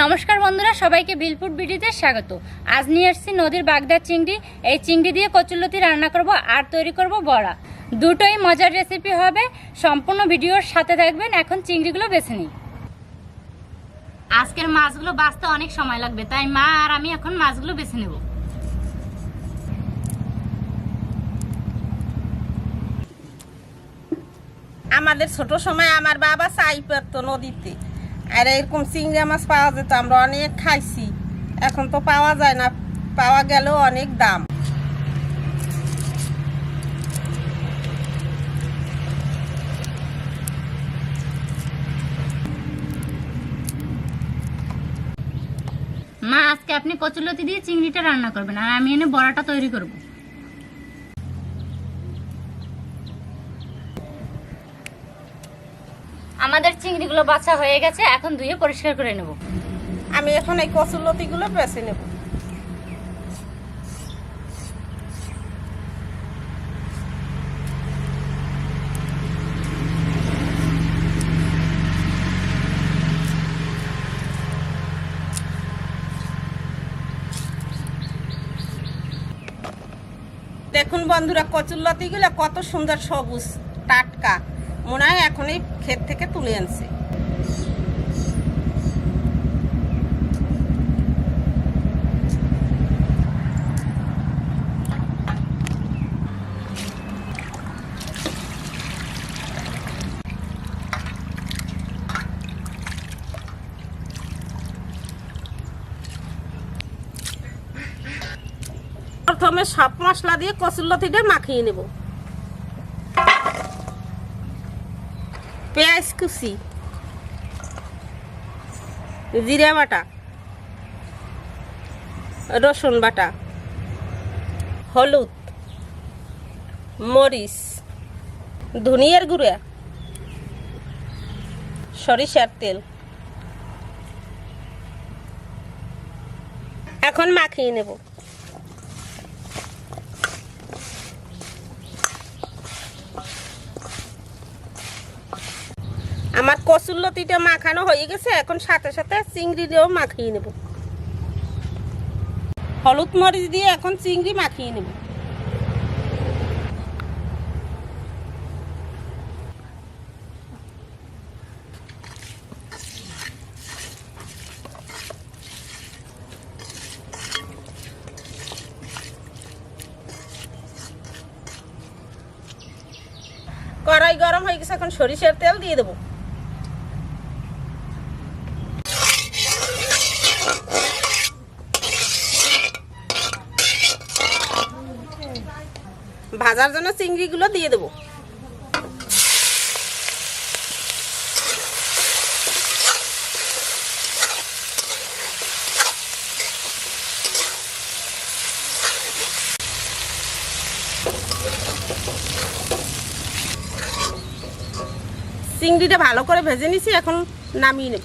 নমস্কার বন্ধুরা, সবাইকে বিলপুর বিডিতে স্বাগত। আজ নিয়ে এসেছি নদীর বাগদার চিংড়ি। এই চিংড়ি দিয়ে কচুলতি রান্না করব আর তৈরি করব বড়া। দুটোই মজার রেসিপি হবে। সম্পূর্ণ ভিডিওর সাথে থাকবেন। এখন চিংড়িগুলো বেছে নিই। আজকের মাছগুলো বাঁচতে অনেক সময় লাগবে। তাই মা আর আমি এখন মাছগুলো বেছে নেব। আমাদের ছোট সময় আমার বাবা চাই পারতো নদীতে। আর এরকম চিংড়া মাছ পাওয়া যেত, আমরা অনেক খাইছি। এখন তো পাওয়া যায় না, পাওয়া গেলেও অনেক দাম। মা, আজকে আপনি কচুলতি দিয়ে চিংড়িটা রান্না করবেন, আর আমি এনে বড়াটা তৈরি করব। আমাদের চিংড়িগুলো বাছা হয়ে গেছে, এখন ধুয়ে পরিষ্কার করে নেব। আমি এখন এই কচুলতিগুলো বেছে নেব। দেখুন বন্ধুরা, কচুরলতিগুলো কত সুন্দর সবুজ, টাটকা। মনে হয় এখন এই ক্ষেত থেকে তুলে আনছে। প্রথমে সব মশলা দিয়ে কচুরলতিটা মাখিয়ে নেব। পেঁয়াজ কুচি, জিরা বাটা, রসুন বাটা, হলুদ, মরিচ, ধনিয়ার গুঁড়া, সরিষার তেল। এখন মাখিয়ে নেব। আমার কচুর লতিটা মাখানো হয়ে গেছে, এখন সাথে সাথে চিংড়ি দিয়েও মাখিয়ে নেব। হলুদ মরিচ দিয়ে এখন চিংড়ি মাখিয়ে নেব। কড়াই গরম হয়ে গেছে, এখন সরিষার তেল দিয়ে দেবো। ভাজার জন্য চিংড়িগুলো দিয়ে দেবো। চিংড়িটা ভালো করে ভেজে নিছি এখন নামিয়ে নেব।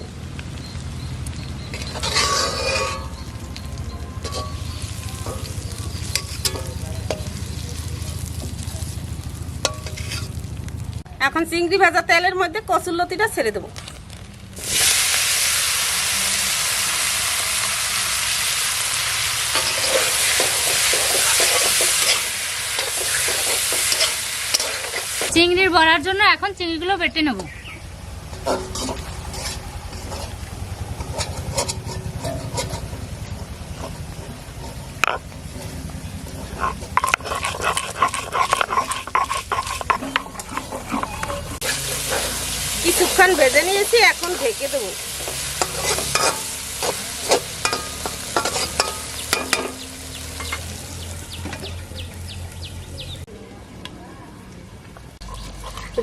এখন চিংড়ি ভাজা তেলের মধ্যে কচুরলতিটা ছেড়ে দেবো। চিংড়ির বড়ার জন্য এখন চিংড়িগুলো বেটে নেব। কিছুক্ষণ ভেজে নিয়েছি, এখন ঢেকে দেবো।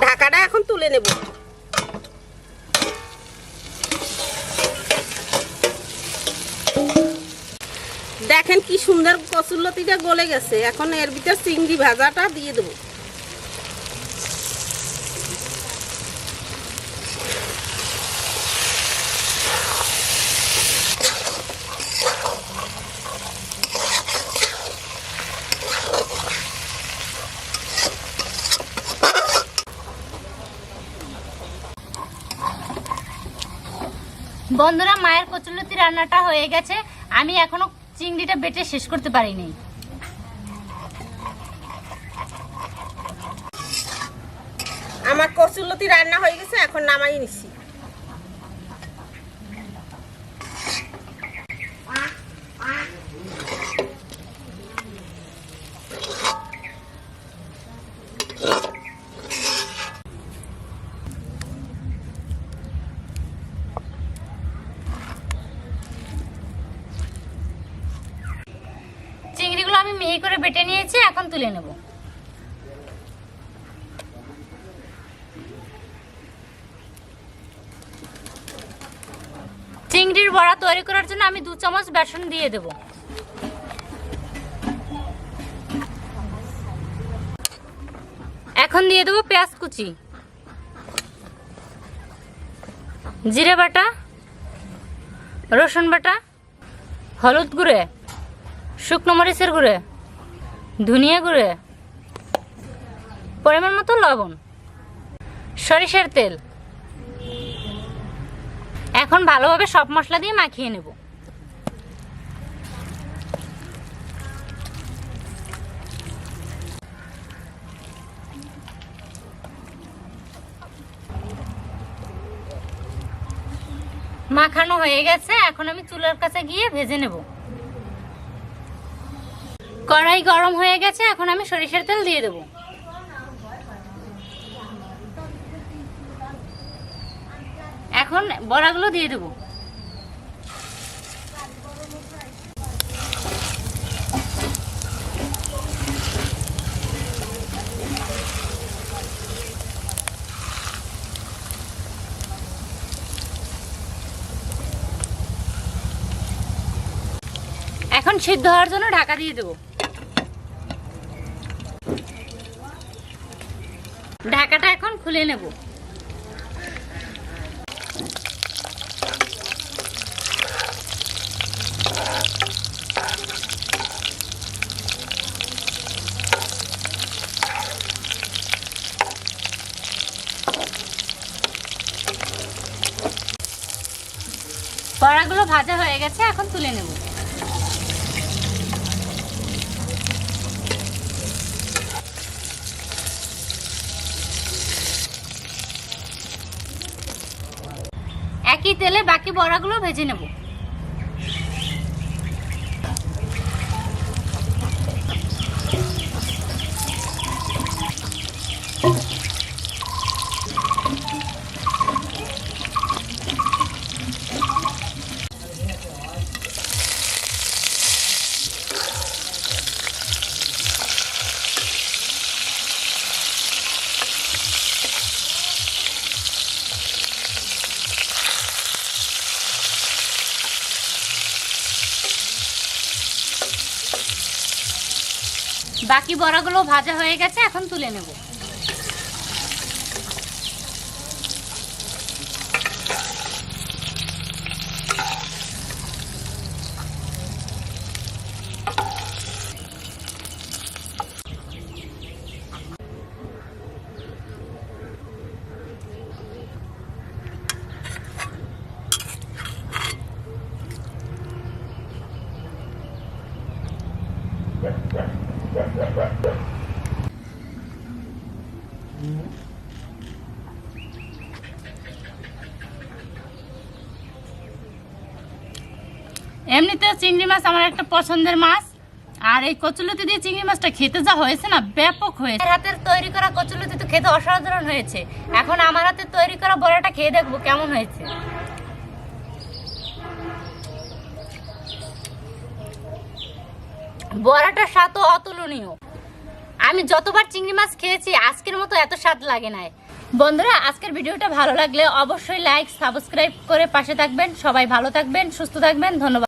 ঢাকাটা এখন তুলে নেব। দেখেন কি সুন্দর কচুরলতিটা গলে গেছে, এখন এর ভিতর চিংড়ি ভাজাটা দিয়ে দেবো। বন্ধুরা, মায়ের কচুলতি রান্নাটা হয়ে গেছে। আমি এখনও চিংড়িটা বেটে শেষ করতে পারিনি। আমার কচুলতি রান্না হয়ে গেছে, এখন নামাই নিছি চিংড়িগুলো আমি বেটে নিয়েছি, এখন তুলে নেব। চিংড়ির বড়া তৈরি করার জন্য আমি দু চামচ বেসন দিয়ে দেব। এখন দিয়ে দেবো পেঁয়াজ কুচি। জিরে বাটা, রসুন বাটা, হলুদ গুঁড়ে, শুকনো মরিচের গুঁড়ে। ধনিয়া গুঁড়ে, পরিমাণ মতো লবণ, সরিষার তেল। এখন ভালোভাবে সব মশলা দিয়ে মাখিয়ে নেব। মাখানো হয়ে গেছে, এখন আমি চুলার কাছে গিয়ে ভেজে নেব। কড়াই গরম হয়ে গেছে, এখন আমি সরিষার তেল দিয়ে দেবো। এখন বড়াগুলো দিয়ে দেবো। এখন সিদ্ধ হওয়ার জন্য ঢাকা দিয়ে দেবো। ঢাকাটা এখন খুলে নেব। বড়াগুলো ভাজা হয়ে গেছে এখন তুলে নেব। তেলে বাকি বড়াগুলো ভেজে নেব। বাকি বড়াগুলো ভাজা হয়ে গেছে এখন তুলে নেব। এমনিতে চিংড়ি মাছ আমার একটা পছন্দের মাছ। আর এই কচুলতি দিয়ে চিংড়ি মাছটা খেতে যা হয়েছে না, ব্যাপক হয়েছে। হাতের তৈরি করা কচুলতি তো খেতে অসাধারণ হয়েছে। এখন আমার হাতে তৈরি করা বড়াটা খেয়ে দেখব কেমন হয়েছে। বড়াটার স্বাদও অতুলনীয়। আমি যতবার চিংড়ি মাছ খেয়েছি, আজকের মতো এত স্বাদ লাগে না বন্ধুরা, আজকের ভিডিওটা ভালো লাগলে অবশ্যই লাইক সাবস্ক্রাইব করে পাশে থাকবেন। সবাই ভালো থাকবেন, সুস্থ থাকবেন, ধন্যবাদ।